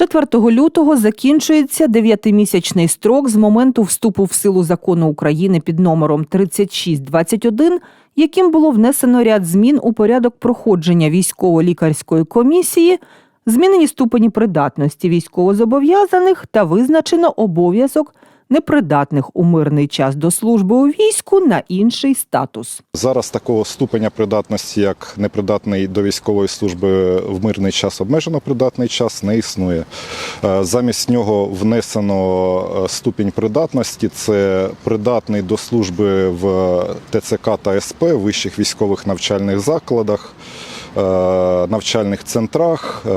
4 лютого закінчується дев'ятимісячний строк з моменту вступу в силу закону України під номером 3621, яким було внесено ряд змін у порядок проходження військово-лікарської комісії, змінені ступені придатності військовозобов'язаних та визначено обов'язок непридатних у мирний час до служби у війську на інший статус. Зараз такого ступеня придатності, як непридатний до військової служби в мирний час, обмежено придатний час, не існує. Е, Замість нього внесено е, ступінь придатності. Це придатний до служби в ТЦК та СП, вищих військових навчальних закладах. Е, Навчальних центрах е,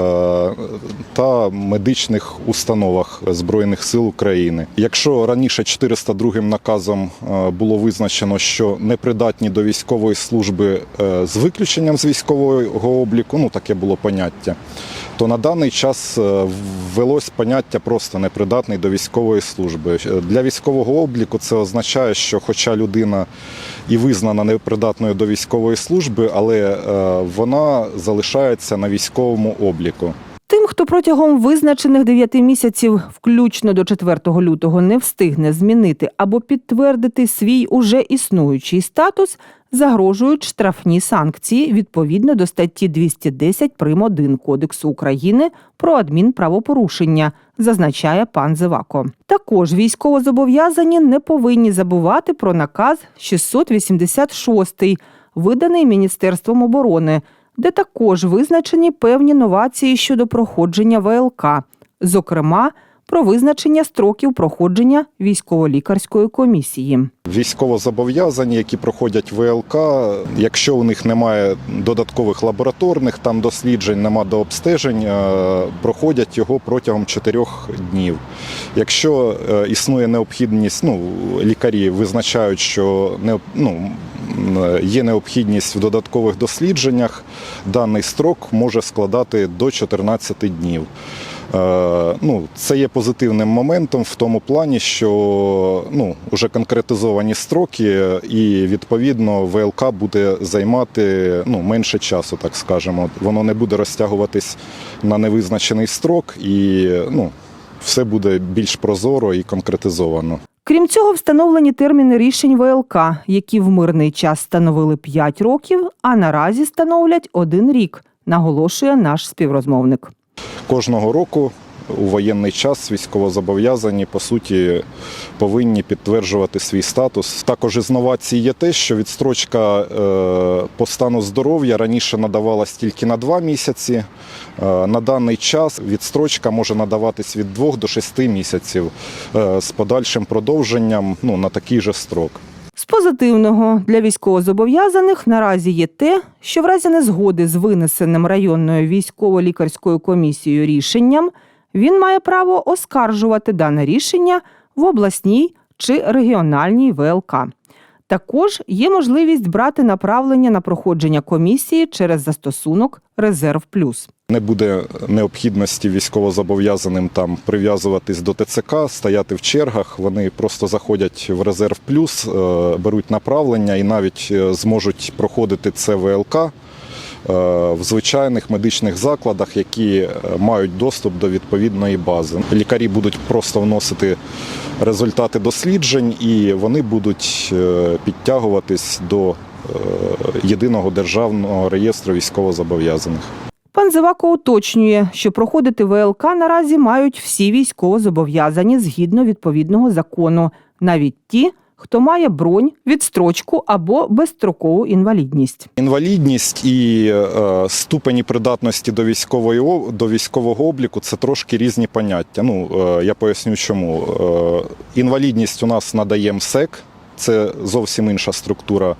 та медичних установах Збройних сил України. Якщо раніше 402 наказом е, було визначено, що непридатні до військової служби з виключенням з військового обліку, ну таке було поняття, то на даний час ввелось поняття просто непридатний до військової служби. Для військового обліку це означає, що хоча людина і визнана непридатною до військової служби, але е, вона залишається на військовому обліку. Хто протягом визначених 9 місяців, включно до 4 лютого, не встигне змінити або підтвердити свій уже існуючий статус, загрожують штрафні санкції відповідно до статті 210 прим. 1 Кодексу України про адмінправопорушення, зазначає пан Зевако. Також військовозобов'язані не повинні забувати про наказ 686, виданий Міністерством оборони, де також визначені певні новації щодо проходження ВЛК, зокрема про визначення строків проходження військово-лікарської комісії. Військовозобов'язані, які проходять ВЛК, якщо у них немає додаткових лабораторних там досліджень, нема до обстежень, е, проходять його протягом 4 днів. Якщо е, існує необхідність, ну лікарі визначають, що не ну, є необхідність в додаткових дослідженнях, даний строк може складати до 14 днів. Е, Ну, це є позитивним моментом в тому плані, що ну, вже конкретизовані строки, і відповідно ВЛК буде займати ну, менше часу, так скажемо. Воно не буде розтягуватись на невизначений строк, і ну, все буде більш прозоро і конкретизовано. Крім цього, встановлені терміни рішень ВЛК, які в мирний час становили 5 років, а наразі становлять один рік, наголошує наш співрозмовник. Кожного року у воєнний час військовозобов'язані по суті повинні підтверджувати свій статус. Також із новацій є те, що відстрочка е, по стану здоров'я раніше надавалась тільки на два місяці. Е, На даний час відстрочка може надаватись від двох до шести місяців е, з подальшим продовженням ну, на такий же строк. З позитивного для військовозобов'язаних наразі є те, що в разі незгоди з винесеним районною військово-лікарською комісією рішенням він має право оскаржувати дане рішення в обласній чи регіональній ВЛК. Також є можливість брати направлення на проходження комісії через застосунок Резерв Плюс. Не буде необхідності військовозобов'язаним там прив'язуватись до ТЦК, стояти в чергах. Вони просто заходять в резерв плюс, е, беруть направлення і навіть е, зможуть проходити це ВЛК в звичайних медичних закладах, які е, мають доступ до відповідної бази. Лікарі будуть просто вносити результати досліджень, і вони будуть е, підтягуватись до е, єдиного державного реєстру військовозобов'язаних. Пан Зевако уточнює, що проходити ВЛК наразі мають всі військовозобов'язані згідно відповідного закону, навіть ті, хто має бронь, відстрочку або безстрокову інвалідність. Інвалідність і е, ступені придатності до військової до військового обліку це трошки різні поняття. Ну е, я поясню, чому Е, інвалідність у нас надає МСЕК. Це зовсім інша структура.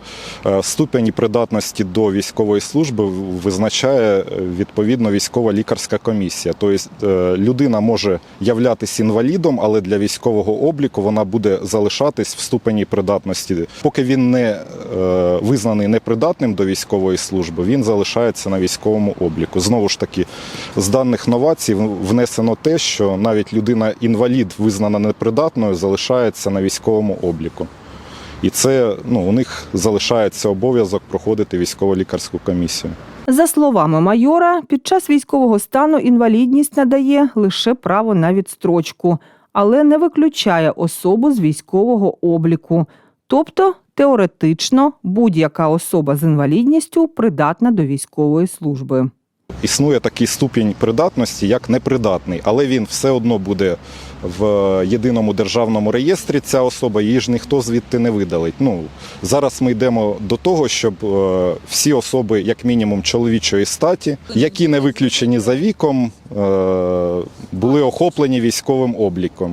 Е, Ступені придатності до військової служби визначає е, відповідно військова лікарська комісія. Тобто е, людина може являтися інвалідом, але для військового обліку вона буде залишатись в ступені придатності. Поки він не визнаний непридатним до військової служби, він залишається на військовому обліку. Знову ж таки, з даних новацій внесено те, що навіть людина інвалід, визнана непридатною, залишається на військовому обліку. І це ну, у них залишається обов'язок проходити військово-лікарську комісію. За словами майора, під час військового стану інвалідність надає лише право на відстрочку, але не виключає особу з військового обліку. Тобто, теоретично, будь-яка особа з інвалідністю придатна до військової служби. Існує такий ступінь придатності, як непридатний, але він все одно буде в єдиному державному реєстрі. Ця особа її ж ніхто звідти не видалить. Ну зараз ми йдемо до того, щоб е, всі особи, як мінімум, чоловічої статі, які не виключені за віком, е, були охоплені військовим обліком.